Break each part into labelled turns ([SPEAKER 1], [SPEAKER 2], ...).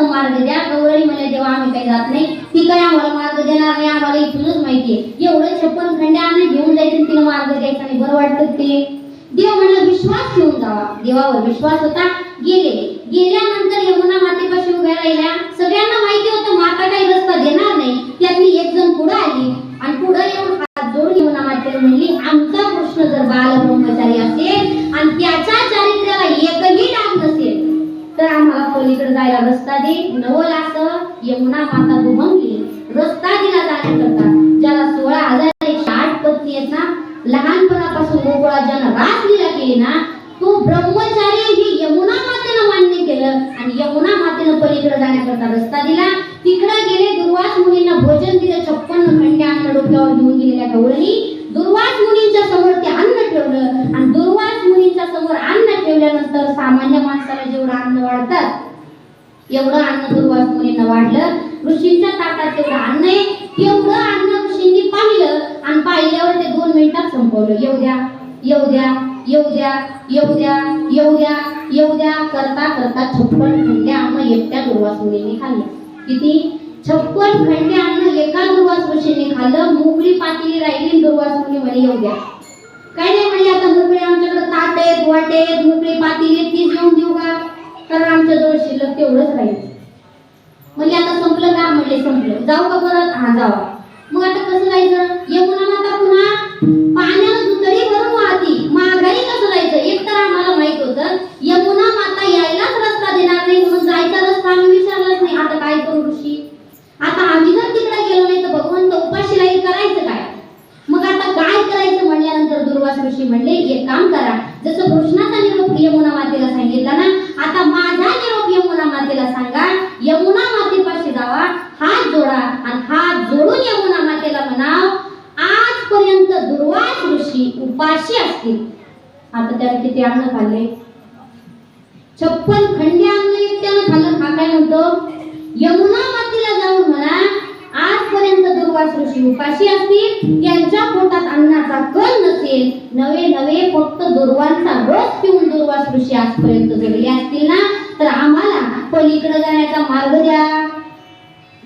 [SPEAKER 1] जाण्याचा मार्ग द्या. गौरवी म्हणले देवा आम्ही काही जात नाही. ती काय आम्हाला मार्ग देणार नाही? आम्हाला इथूनच माहितीये. एवढं छप्पन खंड्या आम्ही घेऊन जायचं तिला मार्ग द्यायचा नाही बरं वाटतं ते. देव म्हणलं विश्वास ठेवून जावा. देवावर विश्वास होता. गेले. गेल्यानंतर यमुना मातेपाशी उभ्या राहिल्या. सगळ्यांना माहिती होतं माता काही रस्ता देणार नाही. त्यातली एक जण पुढे आली. आणि पुढे येऊन हात जोडून यमुना मातेला म्हणली आमचा कृष्ण जर बाल ब्रह्मचारी पलीकडे जायला रस्ता दे. नवलास यमुना माता दुभंगली रस्ता दिला जाण्याकरता ज्याला सोळा हजार एकशे आठ पत्नी आहेत ना लहानपणापासून गोकुळात रास दिला केली ना तो ब्रह्मचारी ही यमुना मातेनं मान्य केलं आणि यमुना मातेनं पलीकडे जाण्याकरता रस्ता दिला. तिकडे गेले दुर्वास मुनींना भोजन दिलं छप्पन्न खंडे अन्न डोक्यावर घेऊन गेलेल्या गवळणी. दुर्वास मुनींच्या समोर ते अन्न ठेवलं आणि दुर्वास मुनींच्या समोर अन्न ठेवल्यानंतर सामान्य माणसाला जेवढं अन्न वाढतात एवढं अन्न दुर्वास मुनींना वाढलं ऋषींच्या ताटात तेवढं अन्न आहे एवढं अन्न ऋषींनी पाहिलं आणि पाहिल्यावर ते दोन मिनिटात संपवलं. येऊ द्या येऊ द्या येऊ द्या येऊ द्या येऊ द्या येऊ द्या करता करता छप्पन खंडे अन्न एकट्या दुर्वास मुनींनी खाल्लं. किती? छप्पन खंडे अन्न एका दुर्वास ऋषींनी खाल्लं मोकळी पातळी राहिली दुर्वास मुली म्हणे येऊ द्या. काय नाही म्हणले आता मोकळे आमच्याकडे ताट आहेत वाटे आहेत मोकळी पातळी आहेत, तीच घेऊन देऊ का? कारण आमच्याजवळ शिल्लक तेवढंच राहील. म्हणजे आता संपलं का म्हणले संपलं. जाऊ का परत? हा जावा. मग आता कसं जायचं? यमुना माता पुन्हा पाण्यानं दुतडी भरून वाहती माघारी कसं जायचं एक तर आम्हाला माहीत होतं यमुना माता यायलाच रस्ता देणार नाही म्हणून जायचा रस्ता आम्ही विचारलाच नाही आता काय करू ऋषी आता आम्ही जर तिकडे गेलो नाही तर भगवंत उपाशी राहील करायचं काय मग आता काय करायचं म्हणल्यानंतर दुर्वास ऋषी म्हणले काम करा. जसं कृष्णाचा निरोप यमुना मातेला सांगितला ना आता माझा निरोप यमुना मातेला सांगा. यमुना मातेपाशी जावा हात जोडा आणि हात जोडून यमुना मातेला म्हणाव आजपर्यंत दुर्वास ऋषी उपाशी असतील. आता त्याने किती अन्न खाल्ले? छप्पन खंडे अन्न एकट्यानं खाल्लं खा काय म्हणतो यमुना मातेला जाऊन म्हणा आजपर्यंत दुर्वास ऋषी उपाशी असतील त्यांच्या पोटात अन्नाचा कण नसेल नवे नवे फक्त दुर्वांचा रस पिऊन दुर्वास ऋषी आजपर्यंत जगले असतील ना? तर आम्हाला पलीकडे जाण्याचा मार्ग द्या.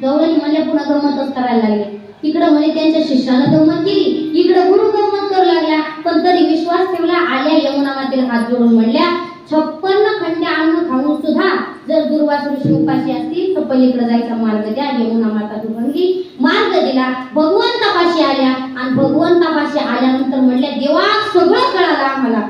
[SPEAKER 1] गौरवी म्हणजे पुन्हा गमतच करायला लागले. तिकडं म्हणे त्यांच्या शिष्यानं गमत केली. इकडं गुरु गमत करू लागला. पण तरी विश्वास ठेवला आल्या यमुना मातेला हात जोडून म्हणल्या छप्पन्न खंडे अन्न खाऊन सुद्धा जर दुर्वास ऋषी उपाशी असतील तर पलीकडे जायचा मार्ग द्या यमुना माता दुभंगली मार्ग दिला. भगवंतापाशी आल्या आणि भगवंतापाशी आल्यानंतर म्हणल्या देवा सगळं कळालं आम्हाला.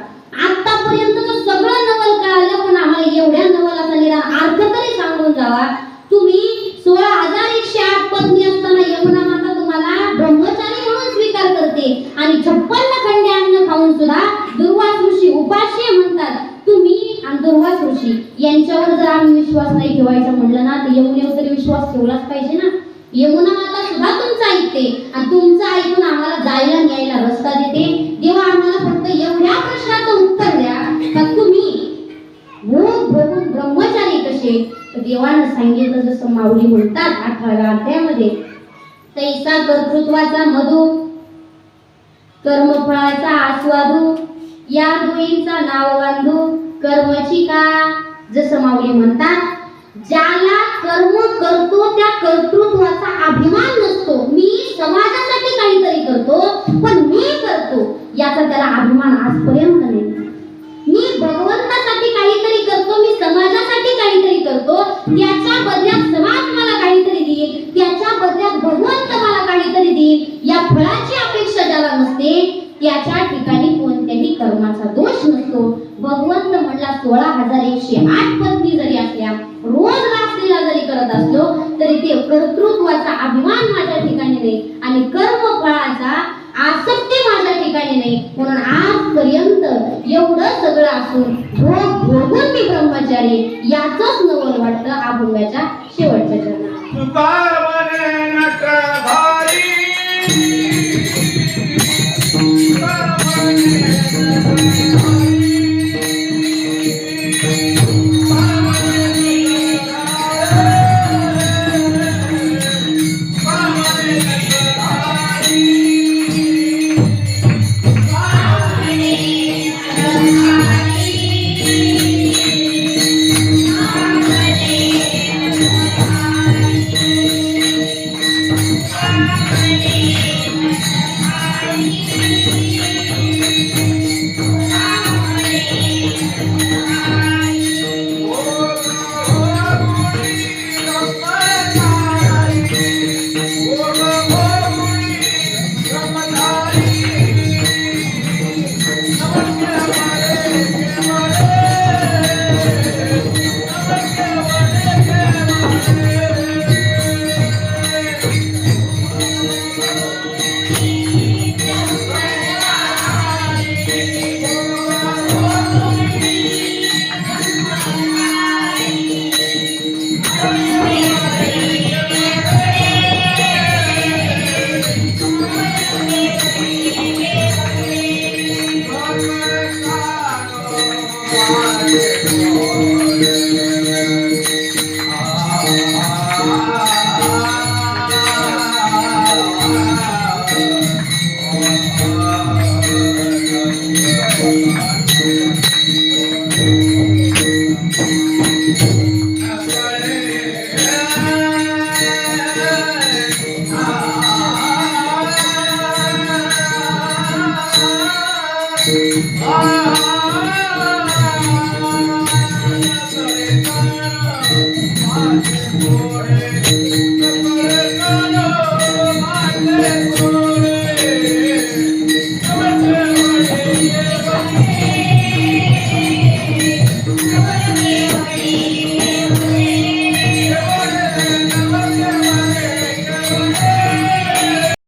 [SPEAKER 1] आतापर्यंत सगळं नवल कळालं पण आम्हाला एवढ्या नवलाचा निदान अर्थ तरी सांगून जावा तुम्ही सोळा हजार एकशे आठ पत्नी असताना यमुना माता तुम्हाला ब्रह्मचारी म्हणून स्वीकार करते आणि छप्पन्न खंडे अन्न खाऊन सुद्धा दुर्वास ऋषी उपाशी म्हणतात तुम्ही आणि दुर्वास ऋषी यांच्यावर जर आम्ही विश्वास नाही ठेवायचा म्हणलं ना तर यमुनेवर तरी विश्वास ठेवलाच पाहिजे ना. यमुना माता सुद्धा तुमचं ऐकते आणि तुमचं ऐकून आम्हाला जायला न्यायला रस्ता देते. तेव्हा आम्हाला फक्त एवढ्या प्रश्नाचं उत्तर द्या. का तुम्ही भोग भोगून ब्रह्मचारी कसे? देवानं सांगितलं जसं माऊली म्हणतात अठराव्या अध्यायामध्ये तैसा कर्तृत्वाचा मधू कर्मफळाचा आस्वादू या दोईंचा नाव बांधू कर्मची का? जसं माऊली म्हणतात ज्याला कर्म करतो त्या कर्तृत्वाचा अभिमान नसतो. मी समाजासाठी काहीतरी करतो पण मी करतो याचा त्याला अभिमान आजपर्यंत नाही. मी भगवंतासाठी काहीतरी करतो मी समाजासाठी काहीतरी करतो त्याच्या बदल्यात समाज मला काहीतरी देईल त्याच्या बदल्यात भगवंत मला काहीतरी देईल या फळात तरी ते कर्तृत्वाचा अभिमान माझ्या ठिकाणी नाही आणि कर्म फळाचा आसक्ती माझ्या ठिकाणी नाही. म्हणून आजपर्यंत एवढं सगळं असून भोग भोगून मी ब्रह्मचारी याचंच नवल वाटतं अभंगाच्या शेवटच्या चरणात
[SPEAKER 2] Thank you. ஆ